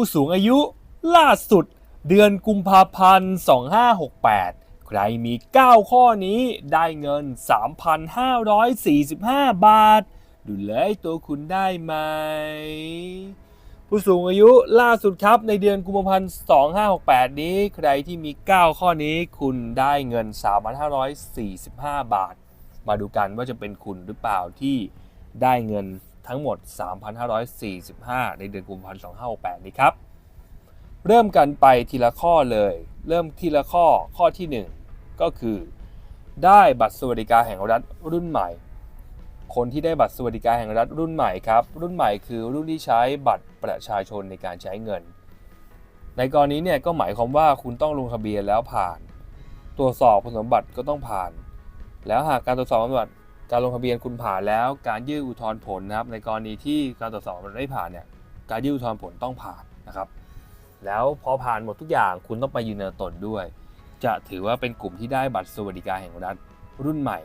ผู้สูงอายุล่าสุด เดือนกุมภาพันธ์ 2568 ใครมี 9 ข้อนี้ได้เงิน 3,545 บาท ดูเลยตัวคุณได้ไหม ผู้สูงอายุล่าสุดครับในเดือนกุมภาพันธ์ 2568 นี้ ใครที่มี 9 ข้อนี้คุณได้เงิน 3,545 บาท มาดูกันว่าจะเป็นคุณหรือเปล่าที่ได้เงิน ทั้งหมด 3,545 ในเดือนกุมภาพันธ์2568 นี้ครับ เริ่มกันไปทีละข้อเลย เริ่มทีละข้อข้อที่ 1 ก็คือ ได้บัตรสวัสดิการแห่งรัฐรุ่นใหม่ คนที่ได้บัตรสวัสดิการแห่งรัฐรุ่นใหม่ครับ รุ่นใหม่คือรุ่นที่ใช้บัตรประชาชนในการใช้เงิน ในกรณีเนี่ยก็หมายความว่าคุณต้องลงทะเบียนแล้วผ่าน ตรวจสอบคุณสมบัติก็ต้องผ่าน แล้วหากการตรวจสอบคุณสมบัติ การลงทะเบียนคุณผ่านแล้ว การยื่นอุทธรณ์ผลนะครับ ในกรณีที่การตรวจสอบมันไม่ผ่านเนี่ย การยื่นอุทธรณ์ผลต้องผ่านนะครับ แล้วพอผ่านหมดทุกอย่างคุณต้องไปยืนยันตนด้วย จะถือว่าเป็นกลุ่มที่ได้บัตรสวัสดิการแห่งรัฐรุ่นใหม่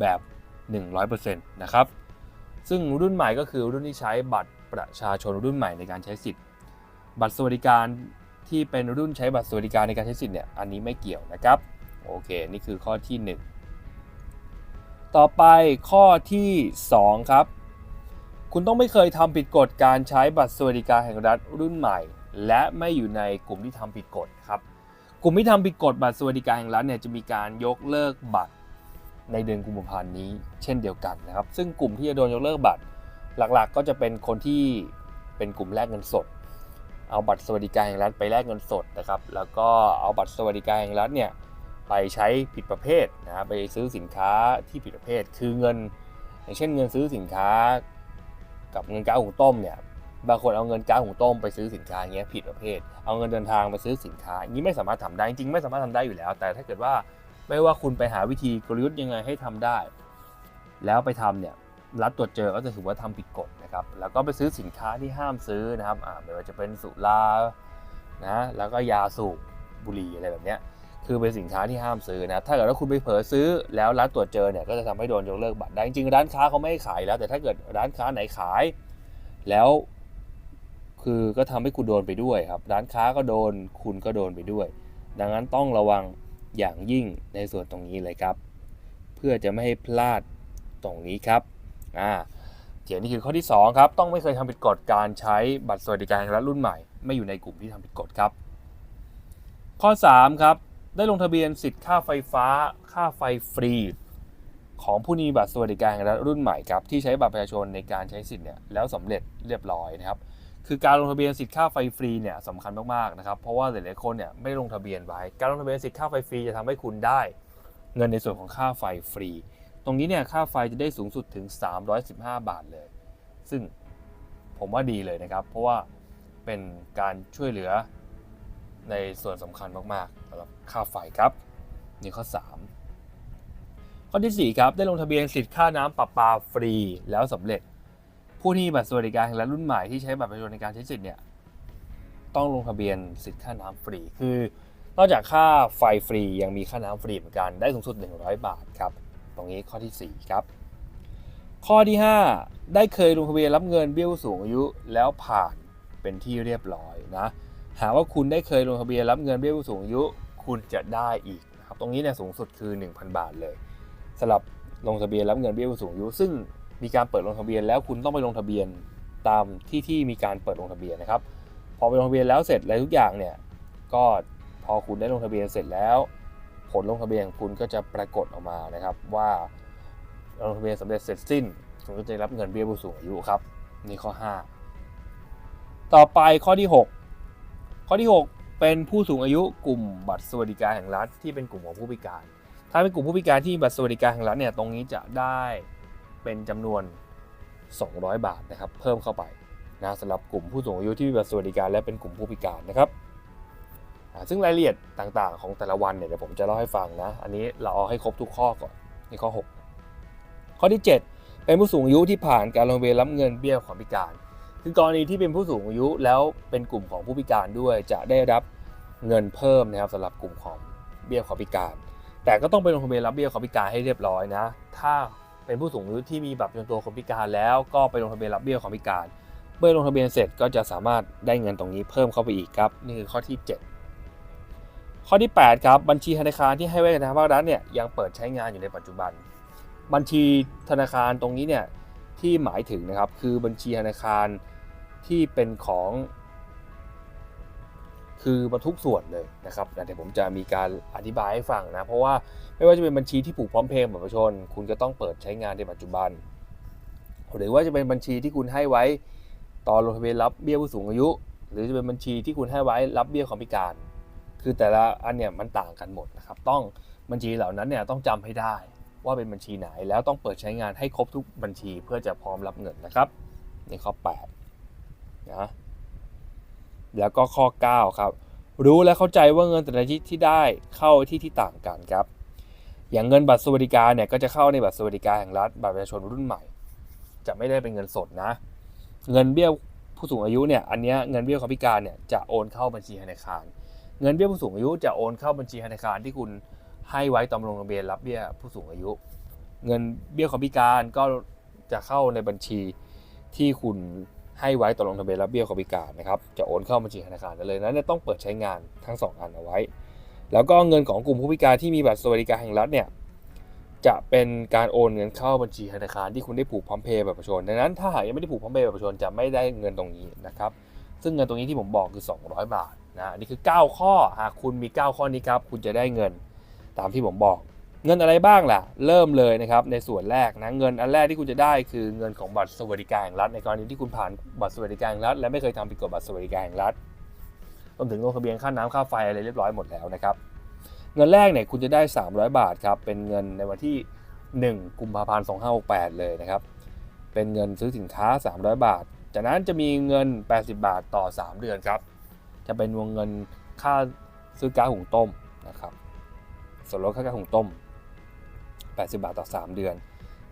แบบ 100%นะครับ ซึ่งรุ่นใหม่ก็คือรุ่นที่ใช้บัตรประชาชนรุ่นใหม่ในการใช้สิทธิ์ บัตรสวัสดิการที่เป็นรุ่นใช้บัตรสวัสดิการในการใช้สิทธิ์เนี่ย อันนี้ไม่เกี่ยวนะครับ โอเค นี่คือข้อที่ 1 ต่อไปข้อที่ 2 ครับ คุณต้องไม่เคยทำผิดกฎการใช้บัตรสวัสดิการแห่งรัฐรุ่นใหม่ และไม่อยู่ในกลุ่มที่ทำผิดกฎครับกลุ่มที่ทำผิดกฎบัตรสวัสดิการแห่งรัฐเนี่ยจะมีการยกเลิกบัตรในเดือนกุมภาพันธ์นี้ เช่นเดียวกันนะครับ ซึ่งกลุ่มที่จะโดนยกเลิกบัตรหลักๆ ก็จะเป็นคนที่เป็นกลุ่มแลกเงินสด เอาบัตรสวัสดิการแห่งรัฐไปแลกเงินสดนะครับ แล้วก็เอาบัตรสวัสดิการแห่งรัฐเนี่ย ไปใช้ผิดประเภทนะครับไปซื้อสินค้าที่ผิดประเภท คือเงิน อย่างเช่นเงินซื้อสินค้า กับเงินก๊าซหุงต้มเนี่ยบางคนเอาเงินก๊าซหุงต้มไปซื้อสินค้าอย่างเงี้ยผิดประเภท เอาเงินเดินทางไปซื้อสินค้าอย่างนี้ไม่สามารถทำได้จริงไม่สามารถทำได้อยู่แล้ว แต่ถ้าเกิดว่าไม่ว่าคุณไปหาวิธีกลยุทธ์ยังไงให้ทำได้ แล้วไปทำเนี่ยรัฐตรวจเจอก็จะถือว่าทำผิดกฎนะครับแล้วก็ไปซื้อสินค้าที่ห้ามซื้อนะครับอ่าไม่ว่าจะเป็นสุรานะแล้วก็ยาสูบบุหรี่อะไรแบบเนี้ย คือเป็นสินค้าที่ห้ามซื้อนะถ้าเกิดว่าคุณไปเผลอซื้อแล้วรัฐตรวจเจอเนี่ยก็จะทำให้โดนยกเลิกบัตรได้จริงๆร้านค้าเขาไม่ขายแล้ว แต่ถ้าเกิดร้านค้าไหนขาย แล้ว คือก็ทำให้คุณโดนไปด้วยครับ ร้านค้าก็โดนคุณก็โดนไปด้วย ดังนั้นต้องระวังอย่างยิ่งในส่วนตรงนี้เลยครับ เพื่อจะไม่ให้พลาดตรงนี้ครับอ่าเดี๋ยวนี้คือข้อที่ 2 ครับ ต้องไม่เคยทำผิดกฎการใช้บัตรสวัสดิการแห่งรัฐรุ่นใหม่ ไม่อยู่ในกลุ่มที่ทำผิดกฎครับ ข้อ 3 ครับ ได้ลงทะเบียนสิทธิ์ค่าไฟฟ้า ค่าไฟฟรี ของผู้มีบัตรสวัสดิการแห่งรัฐรุ่นใหม่ครับที่ใช้บัตรประชาชนในการใช้สิทธิ์เนี่ยแล้วสำเร็จเรียบร้อยนะครับคือการลงทะเบียนสิทธิ์ค่าไฟฟรีเนี่ยสำคัญมากๆนะครับเพราะว่าหลายๆคนเนี่ยไม่ลงทะเบียนไว้การลงทะเบียนสิทธิ์ค่าไฟฟรีจะทำให้คุณได้เงินในส่วนของค่าไฟฟรี ตรงนี้เนี่ยค่าไฟจะได้สูงสุดถึง 315 บาทเลย ซึ่งผมว่าดีเลยนะครับ เพราะว่าเป็นการช่วยเหลือ ในส่วนสำคัญมากๆสำหรับค่าไฟครับนี่ข้อ 3 ข้อทีสี่ 4 ครับ ได้ลงทะเบียนสิทธิ์ค่าน้ำประปาฟรีแล้วสำเร็จ ผู้ที่มีบัตรสวัสดิการแห่งรัฐรุ่นใหม่ที่ใช้บัตรประชาชนในการใช้สิทธิ์เนี่ยต้องลงทะเบียนสิทธิ์ค่าน้ำฟรี คือนอกจากค่าไฟฟรียังมีค่าน้ำฟรีเหมือนกันได้สูงสุด 100 บาทครับ ตรงนี้ข้อที่ 4 ครับ ข้อที่ 5 ได้เคยลงทะเบียนรับเงินเบี้ยผู้สูงอายุแล้วผ่านเป็นที่เรียบร้อยนะ หากว่าคุณได้เคยลงทะเบียนรับเงินเบี้ยผู้สูงอายุ คุณจะได้อีกนะครับตรงนี้เนี่ยสูงสุดคือ 1,000 บาทเลยสำหรับลงทะเบียนรับเงินเบี้ยผู้สูงอายุ ซึ่งมีการเปิดลงทะเบียนแล้วคุณต้องไปลงทะเบียนตามที่ที่มีการเปิดลงทะเบียนนะครับ พอไปลงทะเบียนแล้วเสร็จอะไรทุกอย่างเนี่ยก็พอคุณได้ลงทะเบียนเสร็จแล้ว ผลลงทะเบียนของคุณก็จะปรากฏออกมานะครับว่าลงทะเบียนสำเร็จเสร็จสิ้นคุณก็จะได้รับเงินเบี้ยผู้สูงอายุครับนี่ข้อ 5 ต่อไปข้อที่ 6 ข้อที่ 6 เป็นผู้สูงอายุกลุ่มบัตรสวัสดิการแห่งรัฐที่เป็นกลุ่มของผู้พิการ ถ้าเป็นกลุ่มผู้พิการที่มีบัตรสวัสดิการแห่งรัฐเนี่ยตรงนี้จะได้เป็นจำนวน 200 บาทนะครับเพิ่มเข้าไปนะสำหรับกลุ่มผู้สูงอายุที่มีบัตรสวัสดิการและเป็นกลุ่มผู้พิการนะครับซึ่งรายละเอียดต่างๆ ของแต่ละวันเนี่ยเดี๋ยวผมจะเล่าให้ฟังนะ อันนี้เราเอาให้ครบทุกข้อก่อนในข้อ 6 ข้อที่ 7 เป็นผู้สูงอายุที่ผ่านการลงทะเบียนรับเงินเบี้ยความพิการ คือกรณีที่เป็นผู้สูงอายุแล้วเป็นกลุ่มของผู้พิการด้วย จะได้รับเงินเพิ่มนะครับสำหรับกลุ่มของเบี้ยความพิการ แต่ก็ต้องไปลงทะเบียนรับเบี้ยความพิการให้เรียบร้อยนะ ถ้าเป็นผู้สูงอายุที่มีบัตรประจำตัวคนพิการแล้วก็ไปลงทะเบียนรับเบี้ยความพิการ เมื่อลงทะเบียนเสร็จก็จะสามารถได้เงินตรงนี้เพิ่มเข้าไปอีกครับนี่คือข้อที่ 7 ข้อที่ 8 ครับบัญชีธนาคารที่ให้ไว้กับทางภาครัฐเนี่ยยังเปิดใช้งานอยู่ในปัจจุบัน บัญชีธนาคารตรงนี้เนี่ย ที่หมายถึงนะครับคือบัญชีธนาคารที่เป็นของ คือบรรทุกส่วนเลยนะครับแต่เดี๋ยวผมจะมีการอธิบายให้ฟังนะเพราะว่าไม่ว่าจะเป็นบัญชีที่ผูกพร้อมเพย์บัตรประชาชนคุณก็ต้องเปิดใช้งานในปัจจุบัน หรือว่าจะเป็นบัญชีที่คุณให้ไว้ตอนลงทะเบียนรับเบี้ยผู้สูงอายุ หรือจะเป็นบัญชีที่คุณให้ไว้รับเบี้ยความพิการ คือแต่ละอันเนี่ยมันต่างกันหมดนะครับต้องบัญชีเหล่านั้นเนี่ยต้องจำให้ได้ ว่าเป็นบัญชีไหน แล้วต้องเปิดใช้งานให้ครบทุกบัญชีเพื่อจะพร้อมรับเงินนะครับในข้อ8นะแล้วก็ข้อ 9 ครับ รู้และเข้าใจว่าเงินแต่ละที่ที่ได้เข้าที่ที่ต่างกันครับ อย่างเงินบัตรสวัสดิการเนี่ยก็จะเข้าในบัตรสวัสดิการแห่งรัฐบัตรประชาชนรุ่นใหม่ จะไม่ได้เป็นเงินสดนะ เงินเบี้ยผู้สูงอายุเนี่ยอันนี้เงินเบี้ยความพิการเนี่ยจะโอนเข้าบัญชีธนาคาร เงินเบี้ยผู้สูงอายุจะโอนเข้าบัญชีธนาคารที่คุณ ให้ไว้ตอนลงทะเบียนรับเบี้ยผู้สูงอายุ เงินเบี้ยคนพิการก็จะเข้าในบัญชีที่คุณให้ไว้ตอนลงทะเบียนรับเบี้ยคนพิการนะครับ จะโอนเข้าบัญชีธนาคารได้เลยนั้นต้องเปิดใช้งานทั้งสองอันเอาไว้ แล้วก็เงินของกลุ่มผู้พิการที่มีบัตรสวัสดิการแห่งรัฐเนี่ยจะเป็นการโอนเงินเข้าบัญชีธนาคารที่คุณได้ผูกพร้อมเพย์แบบประชาชนดังนั้นถ้าหากยังไม่ได้ผูกพร้อมเพย์แบบประชาชนจะไม่ได้เงินตรงนี้นะครับ ซึ่งเงินตรงนี้ที่ผมบอกคือ 200 บาทนะนนี่คือ 9 ข้อหากคุณมี 9 ข้อนี้ครับ คุณจะได้เงิน ตามที่ผมบอก เงินอะไรบ้างล่ะ เริ่มเลยนะครับในส่วนแรกนะเงินอันแรกที่คุณจะได้คือเงินของบัตรสวัสดิการแห่งรัฐ ในกรณีที่คุณผ่านบัตรสวัสดิการแห่งรัฐ และไม่เคยทำผิดกฎบัตรสวัสดิการแห่งรัฐรวมถึงลงทะเบียนค่าน้ำค่าไฟอะไรเรียบร้อยหมดแล้วนะครับเงินแรกเนี่ยคุณจะได้ 300 บาทครับเป็นเงินในวันที่ 1 กุมภาพันธ์ 2568 เลยนะครับเป็นเงินซื้อสินค้า 300 บาท จากนั้นจะมีเงิน 80 บาทต่อ 3 เดือนครับ จะเป็นวงเงินค่าซื้อก๊าซหุงต้มนะครับ ส่วนลดค่าแก๊าซหุงต้ม 80 บาทต่อ 3 เดือน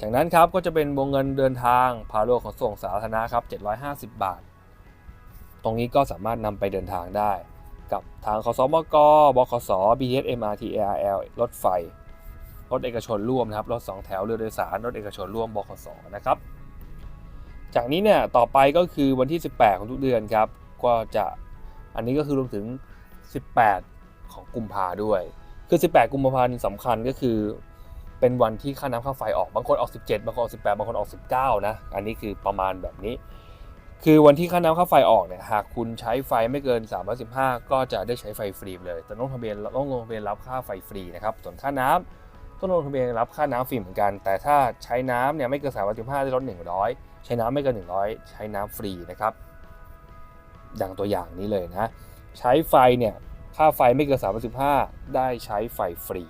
จากนั้นครับก็จะเป็นวงเงินเดินทางพาโลขนส่งสาธารณะครับ 750 บาท ตรงนี้ก็สามารถนำไปเดินทางได้ กับทางคสมกบขส BTS MRT ARL รถไฟ รถเอกชนร่วมนะครับ รถ 2 แถว เรือโดยสาร รถเอกชนร่วมบขส นะครับ จากนี้เนี่ยต่อไปก็คือวันที่ 18 ของทุกเดือนครับ ก็จะอันนี้ก็คือรวมถึง 18 ของกุมภาด้วย คือ 18 กุมภาพันธ์สำคัญก็คือ เป็นวันที่ค่าน้ำค่าไฟออก บางคนออก 17 บางคนออก 18 บางคนออก 19 นะ อันนี้คือประมาณแบบนี้ คือวันที่ค่าน้ำค่าไฟออกเนี่ย หากคุณใช้ไฟไม่เกิน 315 ก็จะได้ใช้ไฟฟรีเลย แต่ต้องทะเบียนต้องลงทะเบียนรับค่าไฟฟรีนะครับ ส่วนค่าน้ำต้องลงทะเบียนรับค่าน้ำฟรีเหมือนกัน แต่ถ้าใช้น้ำเนี่ยไม่เกิน 315 ได้ลด 100 ใช้น้ำไม่เกิน 100 ใช้น้ำฟรีนะครับดังตัวอย่างนี้เลยนะ ใช้ไฟเนี่ย ค่าไฟไม่เกิน315 ได้ใช้ไฟฟรี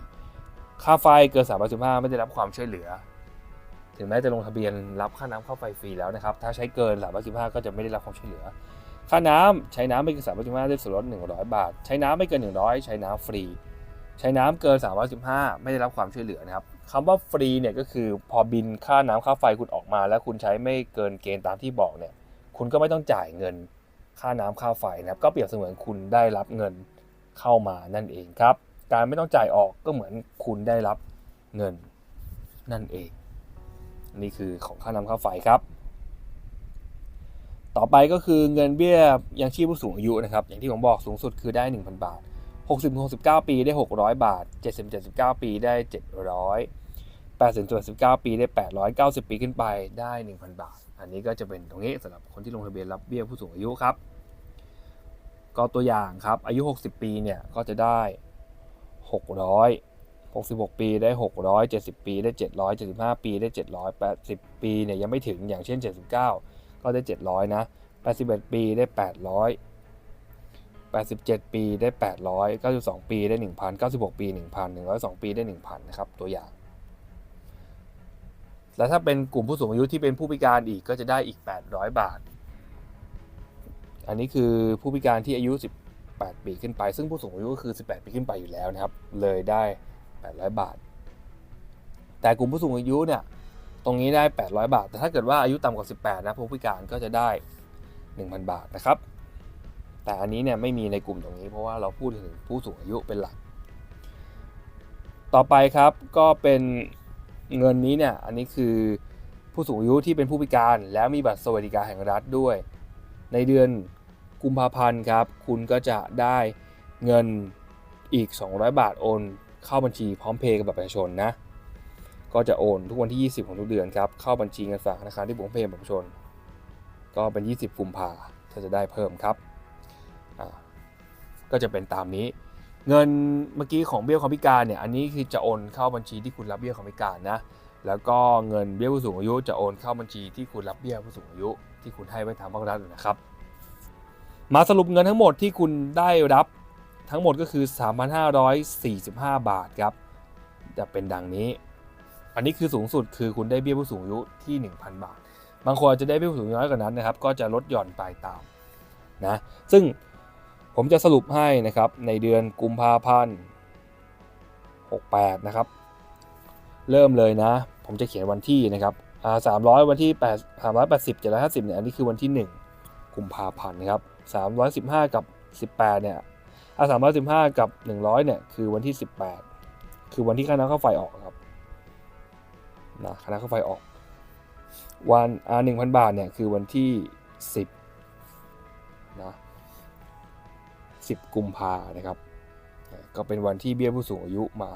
ค่าไฟเกิน315 ไม่ได้รับความช่วยเหลือ ถึงแม้จะลงทะเบียนรับค่าน้ำค่าไฟฟรีแล้วนะครับ ถ้าใช้เกิน315 ก็จะไม่ได้รับความช่วยเหลือ ค่าน้ำใช้น้ำไม่เกิน315ได้ส่วนลด100 บาท ใช้น้ำไม่เกิน 100 ใช้น้ำฟรี ใช้น้ำเกิน315 ไม่ได้รับความช่วยเหลือนะครับคำว่าฟรีเนี่ยก็คือพอบินค่าน้ำค่าไฟคุณออกมา แล้วคุณใช้ไม่เกินเกณฑ์ตามที่บอกเนี่ย คุณก็ไม่ต้องจ่ายเงินค่าน้ำค่าไฟนะครับก็เปรียบเสมือนคุณได้รับเงิน เข้ามานั่นเองครับ การไม่ต้องจ่ายออกก็เหมือนคุณได้รับเงินนั่นเอง นี่คือของค่าน้ำค่าไฟครับ ต่อไปก็คือเงินเบี้ยยังชีพผู้สูงอายุนะครับ อย่างที่ผมบอกสูงสุดคือได้ 1,000 บาท 60-69 ปีได้ 600 บาท 70-79 ปีได้ 700 80-19 ปีได้ 890 ปีขึ้นไปได้ 1,000 บาท อันนี้ก็จะเป็นตรงนี้สำหรับคนที่ลงทะเบียนรับเบี้ยผู้สูงอายุครับ ก็ตัวอย่างครับ อายุ 60 ปีเนี่ยก็จะได้ 600 66 ปีได้600 70 ปีได้700 75 ปีได้ 780 ปีเนี่ยยังไม่ถึงอย่างเช่น 79 ก็ได้ 700 นะ 81 ปีได้ 800 87 ปีได้ 800 92 ปีได้ 1,000 96 ปี 1,000 102 ปีได้ 1,000 นะครับตัวอย่าง แล้วถ้าเป็นกลุ่มผู้สูงอายุที่เป็นผู้พิการอีกก็จะได้อีก 800 บาท อันนี้คือผู้พิการที่อายุ 18 ปีขึ้นไป ซึ่งผู้สูงอายุก็คือ 18 ปีขึ้นไปอยู่แล้วนะครับ เลยได้ 800 บาท แต่กลุ่มผู้สูงอายุเนี่ย ตรงนี้ได้ 800 บาท แต่ถ้าเกิดว่าอายุต่ำกว่า 18 นะ ผู้พิการก็จะได้ 1,000 บาทนะครับ แต่อันนี้เนี่ยไม่มีในกลุ่มตรงนี้ เพราะว่าเราพูดถึงผู้สูงอายุเป็นหลัก ต่อไปครับ ก็เป็นเงินนี้เนี่ย อันนี้คือผู้สูงอายุที่เป็นผู้พิการ แล้วมีบัตรสวัสดิการแห่งรัฐด้วยในเดือน กุมภาพันธ์ครับ คุณก็จะได้เงินอีก 200 บาทโอนเข้าบัญชีพร้อมเพย์กับบัตรประชาชนนะ ก็จะโอนทุกวันที่ 20 ของทุกเดือนครับ เข้าบัญชีเงินฝากธนาคารที่ผมเพย์บัตรประชาชน ก็เป็น 20กุมภาถ้าจะได้เพิ่มครับ ก็จะเป็นตามนี้ เงินเมื่อกี้ของเบี้ยความพิการเนี่ย อันนี้คือจะโอนเข้าบัญชีที่คุณรับเบี้ยความพิการนะ แล้วก็เงินเบี้ยผู้สูงอายุจะโอนเข้าบัญชีที่คุณรับเบี้ยผู้สูงอายุ ที่คุณให้ไว้ทางภาครัฐนะครับ มาสรุปเงินทั้งหมดที่คุณได้รับทั้งหมดก็คือ 3,545 บาทครับ จะเป็นดังนี้ อันนี้คือสูงสุดคือคุณได้เบี้ยผู้สูงอายุที่ 1,000 บาท บางคนอาจจะได้เบี้ยผู้สูงอายุน้อยกว่านั้นนะครับ ก็จะลดหย่อนไปตามนะ ซึ่งผมจะสรุปให้นะครับในเดือนกุมภาพันธ์ 68 นะครับ เริ่มเลยนะ ผมจะเขียนวันที่นะครับอ่า300วันที่8 380 750เนี่ย อันนี้คือวันที่1กุมภาพันธ์นะครับ 315 กับ 18 เนี่ยอ่า315 กับ 100 เนี่ย คือวันที่ 18 คือวันที่ค่าน้ำค่าไฟออกครับนะค่าน้ำค่าไฟออก วันอ่า1,000 บาท เนี่ย คือวันที่ 10 นะ 10 กุมภานะครับ ก็เป็นวันที่เบี้ยผู้สูงอายุมา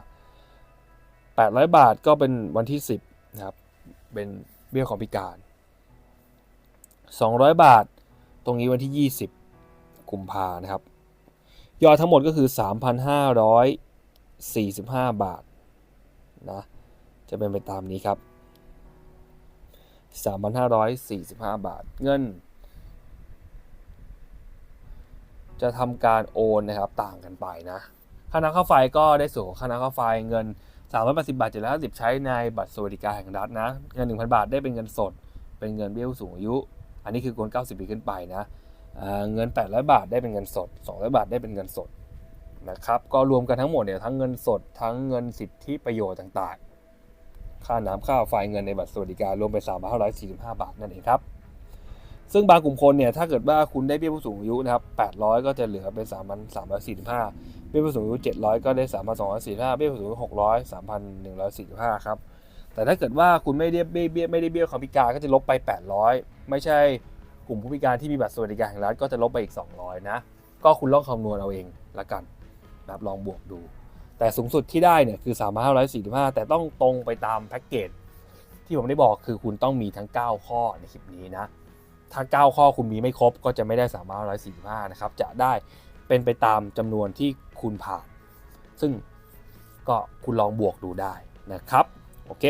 800 บาทก็เป็นวันที่ 10 นะครับ เป็นเบี้ยของพิการ 200 บาท ตรงนี้วันที่ 20 กุมภานะครับ ยอดทั้งหมดก็คือ 3,545 บาทนะ จะเป็นไปตามนี้ครับ 3,545 บาท เงิน จะทำการโอนนะครับต่างกันไปนะ ค่าน้ำค่าไฟก็ได้ส่วนของค่าน้ำค่าไฟเงิน380บาท750ใช้ในบัตรสวัสดิการแห่งรัฐนะ เงิน 1,000 บาทได้เป็นเงินสด เป็นเงินเบี้ยผู้สูงอายุ อันนี้คือคน 90 ปีขึ้นไปนะ เงิน 800 บาทได้เป็นเงินสด 200 บาทได้เป็นเงินสดนะครับ ก็รวมกันทั้งหมดเนี่ยทั้งเงินสดทั้งเงินสิทธิประโยชน์ต่างๆ ค่าน้ำค่าไฟเงินในบัตรสวัสดิการรวมเป็น3,545 บาทนั่นเองครับ ซึ่งบางกลุ่มคนเนี่ยถ้าเกิดว่าคุณได้เบี้ยผู้สูงอายุนะครับ 800 ก็จะเหลือเป็น 3,345 เบี้ยผู้สูงอายุ 700 ก็ได้ 3,245 เบี้ยผู้สูงอายุ 600 3,145 ครับ แต่ถ้าเกิดว่าคุณไม่ได้เบี้ยเบี้ยไม่ได้เบี้ยความพิการก็จะลบไป 800 ไม่ใช่ กลุ่มผู้พิการที่มีบัตรสวัสดิการแห่งรัฐก็จะลบไปอีก 200 นะ ก็คุณลองคำนวณเอาเองละกันนะครับลองบวกดู แต่สูงสุดที่ได้เนี่ยคือ3,545 แต่ต้องตรงไปตามแพ็กเกจที่ผมได้บอกคือคุณต้องมีทั้ง 9 ข้อในคลิปนี้นะ ถ้า 9 ข้อคุณมีไม่ครบก็จะไม่ได้3,545นะครับ จะได้เป็นไปตามจำนวนที่คุณผ่าน ซึ่งก็คุณลองบวกดูได้นะครับ โอเค